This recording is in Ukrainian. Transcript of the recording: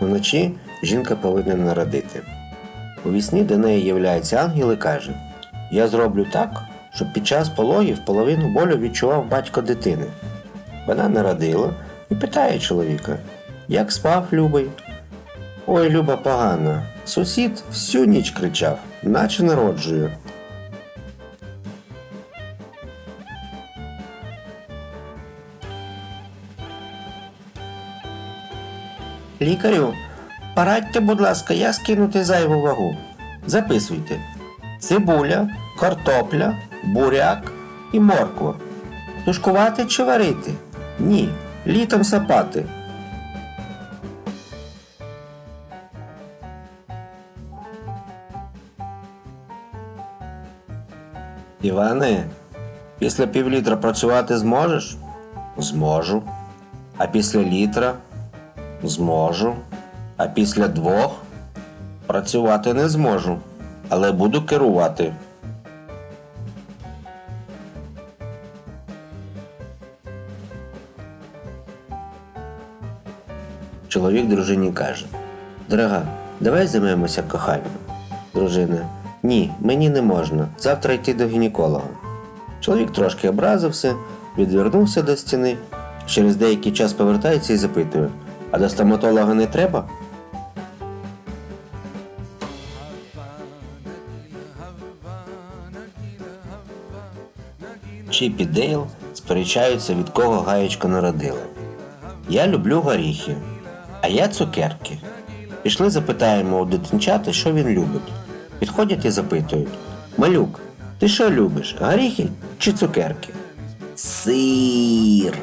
Вночі жінка повинна народити. У вісні до неї являється ангел і каже: Я зроблю так, щоб під час пологів половину болю відчував батько дитини. Вона народила і питає чоловіка, як спав любий. Ой, Люба погана. Сусід всю ніч кричав, наче народжую. Лікарю, порадьте, будь ласка, як скинути зайву вагу. Записуйте: цибуля, картопля, буряк і морква. Тушкувати чи варити? Ні, літом сапати. Іване, після півлітра працювати зможеш? Зможу. А після літра? Зможу. А після двох працювати не зможу, але буду керувати. Чоловік дружині каже: Дорога, давай займемося коханням. Дружина. Ні, мені не можна. Завтра йти до гінеколога. Чоловік трошки образився, відвернувся до стіни. Через деякий час повертається і запитує: А до стоматолога не треба? Чіп і Дейл сперечаються, від кого гаєчко народили. Я люблю горіхи, а я цукерки. Пішли запитаємо у дитинчати, що він любить. Підходять і запитують: Малюк, ти що любиш? Горіхи чи цукерки? Сир.